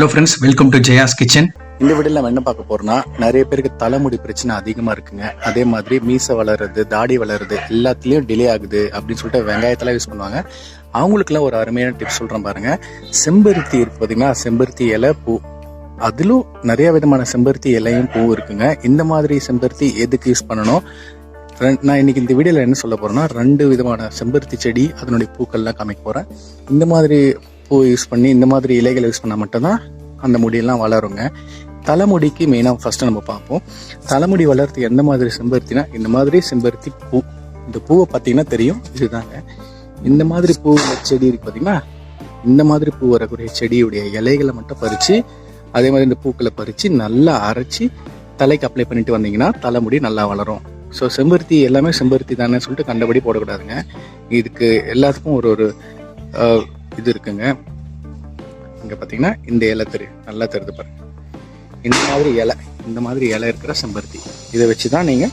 Hello friends welcome to Jaya's kitchen இந்த video நம்ம என்ன பார்க்க போறோம்னா நிறைய பேருக்கு தலைமுடி பிரச்சனை அதிகமா இருக்குங்க. அதே மாதிரி மீசை வளருது தாடி வளருது எல்லாத்துலயும் டிலே ஆகுது அப்படின்னு சொல்லிட்டு வெங்காயத்தெல்லாம் யூஸ் பண்ணுவாங்க. அவங்களுக்குலாம் ஒரு அருமையான டிப்ஸ் சொல்றேன் பாருங்க. செம்பருத்தி இருக்கு பாத்தீங்கன்னா செம்பருத்தி இலை பூ. அதிலும் நிறைய விதமான செம்பருத்தி இலையும் பூ இருக்குங்க. இந்த மாதிரி செம்பருத்தி எதுக்கு யூஸ் பண்ணணும்? நான் இன்னைக்கு இந்த வீடியோல என்ன சொல்ல போறேன்னா ரெண்டு விதமான செம்பருத்தி செடி அதனுடைய பூக்கள்லாம் காமிக்க போறேன். இந்த மாதிரி பூ யூஸ் பண்ணி இந்த மாதிரி இலைகளை யூஸ் பண்ணால் மட்டும்தான் அந்த முடியெல்லாம் வளருங்க. தலைமுடிக்கு மெயினாக ஃபஸ்ட்டு நம்ம பார்ப்போம். தலைமுடி வளர்த்து எந்த மாதிரி செம்பருத்தினா இந்த மாதிரி செம்பருத்தி பூ. இந்த பூவை பார்த்தீங்கன்னா தெரியும் இதுதாங்க. இந்த மாதிரி பூ உள்ள செடி இருக்கு பார்த்தீங்கன்னா இந்த மாதிரி பூ வரக்கூடிய செடியுடைய இலைகளை மட்டும் பறித்து அதே மாதிரி இந்த பூக்களை பறித்து நல்லா அரைச்சி தலைக்கு அப்ளை பண்ணிட்டு வந்தீங்கன்னா தலைமுடி நல்லா வளரும். ஸோ செம்பருத்தி எல்லாமே செம்பருத்தி தானே சொல்லிட்டு கண்டபடி போடக்கூடாதுங்க. இதுக்கு எல்லாத்துக்கும் ஒரு ஒரு இது இருக்குங்க. இங்கே பார்த்தீங்கன்னா இந்த இலை தெரியும் நல்லா தெரியுது பாருங்கள் இந்த மாதிரி இலை இந்த மாதிரி இலை இருக்கிற செம்பருத்தி. இதை வச்சு தான் நீங்கள்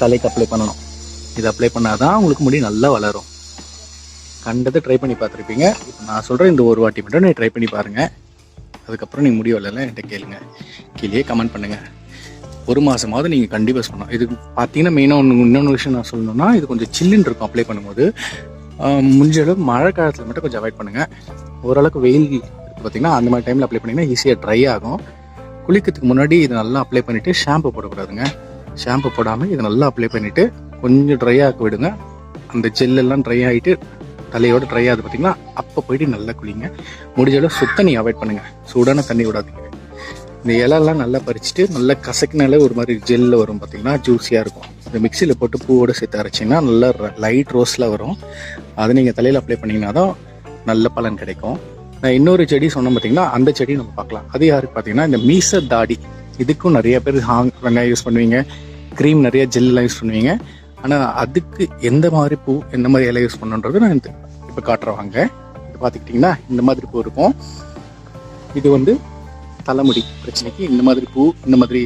தலைக்கு அப்ளை பண்ணணும். இதை அப்ளை பண்ணால் தான் உங்களுக்கு முடி நல்லா வளரும். கண்டதை ட்ரை பண்ணி பார்த்துருப்பீங்க. இப்போ நான் சொல்கிறேன் இந்த ஒரு வாட்டி மட்டும் நீங்கள் ட்ரை பண்ணி பாருங்கள் அதுக்கப்புறம் நீங்கள் முடி வரல என்கிட்ட கேளுங்க. கீழே கமெண்ட் பண்ணுங்கள் ஒரு மாதமாவது நீங்கள் கண்டிப்பாக பண்ணணும். இது பார்த்தீங்கன்னா மெயினாக ஒன்று இன்னொன்று விஷயம் நான் சொல்லணும்னா இது கொஞ்சம் சில்லுன்னு இருக்கும் அப்ளை பண்ணும்போது. முடிஞ்சளவு மழை காலத்தில் மட்டும் கொஞ்சம் அவாய்ட் பண்ணுங்கள் ஓரளவுக்கு வெயில் பார்த்தீங்கன்னா அந்த மாதிரி டைமில் அப்ளை பண்ணிங்கன்னா ஈஸியாக ட்ரை ஆகும். குளிக்கிறதுக்கு முன்னாடி இதை நல்லா அப்ளை பண்ணிவிட்டு ஷாம்பு போடக்கூடாதுங்க. ஷாம்பு போடாமல் இதை நல்லா அப்ளை பண்ணிவிட்டு கொஞ்சம் ட்ரை ஆக்க விடுங்க. அந்த ஜெல்லெல்லாம் ட்ரை ஆகிட்டு தலையோடு ட்ரை ஆகுது பார்த்தீங்கன்னா அப்போ போயிட்டு நல்லா குளிங்க. முடிஞ்ச அளவு சுத்த அவாய்ட் பண்ணுங்கள் சூடான தண்ணி விடாதீங்க. இந்த இலெல்லாம் நல்லா பறிச்சுட்டு நல்லா கசக்கினாலே ஒரு மாதிரி ஜெல்லில் வரும் பார்த்தீங்கன்னா ஜூஸியாக இருக்கும். இந்த மிக்சியில் போட்டு பூவோட சேர்த்து அரைச்சிங்கன்னா நல்லா லைட் ரோஸில் வரும். அதை நீங்கள் தலையில் அப்ளை பண்ணிங்கன்னா தான் நல்ல பலன் கிடைக்கும். நான் இன்னொரு செடி சொன்னோம் பார்த்தீங்கன்னா அந்த செடி நம்ம பார்க்கலாம். அது யாருக்கு பார்த்தீங்கன்னா இந்த மீச தாடி. இதுக்கும் நிறைய பேர் ஹாங் வெங்காயம் யூஸ் பண்ணுவீங்க. க்ரீம் நிறைய ஜெல்லாம் யூஸ் பண்ணுவீங்க. ஆனால் அதுக்கு எந்த மாதிரி பூ எந்த மாதிரி இலை யூஸ் பண்ணுன்றது நான் இப்போ காட்டுறவாங்க இது பார்த்துக்கிட்டிங்கன்னா இந்த மாதிரி பூ இருக்கும். இது வந்து தலைமுடி பிரச்சனைக்கு இந்த மாதிரி பூ இந்த மாதிரி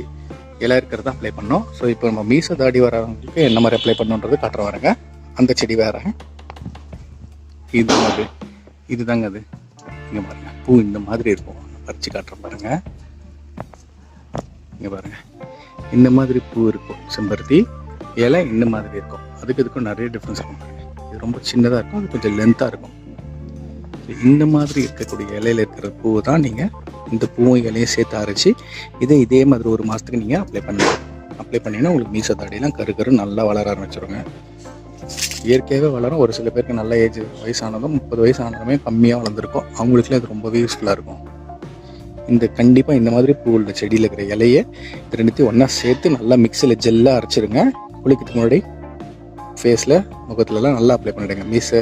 இலை இருக்கிறத அப்ளை பண்ணோம் ஸோ இப்போ நம்ம மீச தாடி வரவங்களுக்கு என்ன மாதிரி அப்ளை பண்ணணுன்றது காட்டுற வரேங்க அந்த செடி வேறு. இது அது. இதுதாங்க அது. இங்கே பாருங்கள் பூ இந்த மாதிரி இருக்கும். பறித்து காட்டுறேன் பாருங்க. இங்கே பாருங்க. இந்த மாதிரி பூ இருக்கும் செம்பருத்தி. இலை இந்த மாதிரி இருக்கும். அதுக்கு இதுக்கும் நிறைய டிஃப்ரென்ஸ் இருக்கும் இது ரொம்ப சின்னதாக இருக்கும் அது கொஞ்சம் லென்த்தாக இருக்கும். இந்த மாதிரி இருக்கக்கூடிய இலையில இருக்கிற பூவை தான் நீங்கள் இந்த பூவும் இலையும் சேர்த்து அரைச்சி இதை இதே மாதிரி ஒரு மாதத்துக்கு நீங்கள் அப்ளை பண்ணலாம். அப்ளை பண்ணிங்கன்னா உங்களுக்கு மீச தாடியெல்லாம் கரு கரு நல்லா வளர ஆரம்பிச்சிருங்க. இயற்கையாகவே வளரும். ஒரு சில பேருக்கு நல்ல ஏஜ் வயசானதும் முப்பது வயசு கம்மியாக வளர்ந்துருக்கும். அவங்களுக்குலாம் இது ரொம்பவே யூஸ்ஃபுல்லாக இருக்கும். இந்த கண்டிப்பாக இந்த மாதிரி பூ உள்ள செடியில் இருக்கிற இலையை இது ரெண்டுத்தையும் ஒன்றா சேர்த்து நல்லா மிக்சியில் ஜெல்லாக அரைச்சிருங்க. குளிக்கிறதுக்கு முன்னாடி ஃபேஸில் முகத்துலலாம் நல்லா அப்ளை பண்ணிடுங்க. மீசை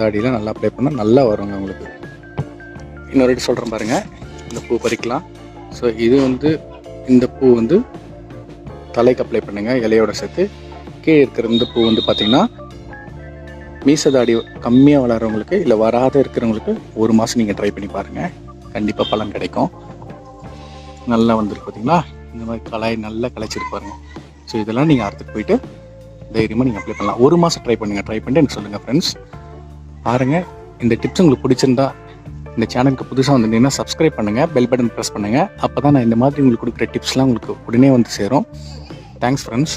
தாடியெலாம் நல்லா அப்ளை பண்ணால் நல்லா வருங்க உங்களுக்கு. இன்னொரு வாட்டி சொல்கிறேன் பாருங்கள் இந்த பூ பறிக்கலாம். ஸோ இது வந்து இந்த பூ வந்து தலைக்கு அப்ளை பண்ணுங்கள் இலையோட சேர்த்து. கீழே இருக்கிற இந்த பூ வந்து பார்த்தீங்கன்னா மீசதாடி கம்மியாக வளர்கிறவங்களுக்கு இல்லை வராத இருக்கிறவங்களுக்கு ஒரு மாதம் நீங்கள் ட்ரை பண்ணி பாருங்கள் கண்டிப்பாக பலன் கிடைக்கும். நல்லா வந்துருக்கு பார்த்தீங்களா இந்த மாதிரி கலாய் நல்லா கலைச்சிருக்கு பாருங்க. ஸோ இதெல்லாம் நீங்கள் அறுத்துட்டு போயிட்டு தைரியமாக நீங்கள் அப்ளை பண்ணலாம். ஒரு மாதம் ட்ரை பண்ணுங்கள் ட்ரை பண்ணிட்டு எனக்கு சொல்லுங்கள் ஃப்ரெண்ட்ஸ் பாருங்கள் இந்த டிப்ஸ் உங்களுக்கு பிடிச்சிருந்தா இந்த சேனலுக்கு புதுசாக வந்திருந்தீங்கன்னா சப்ஸ்கிரைப் பண்ணுங்கள் பெல் பட்டன் ப்ரெஸ் பண்ணுங்கள் அப்போ தான் நான் இந்த மாதிரி உங்களுக்கு கொடுக்குற டிப்ஸ்லாம் உங்களுக்கு உடனே வந்து சேரும். Thanks friends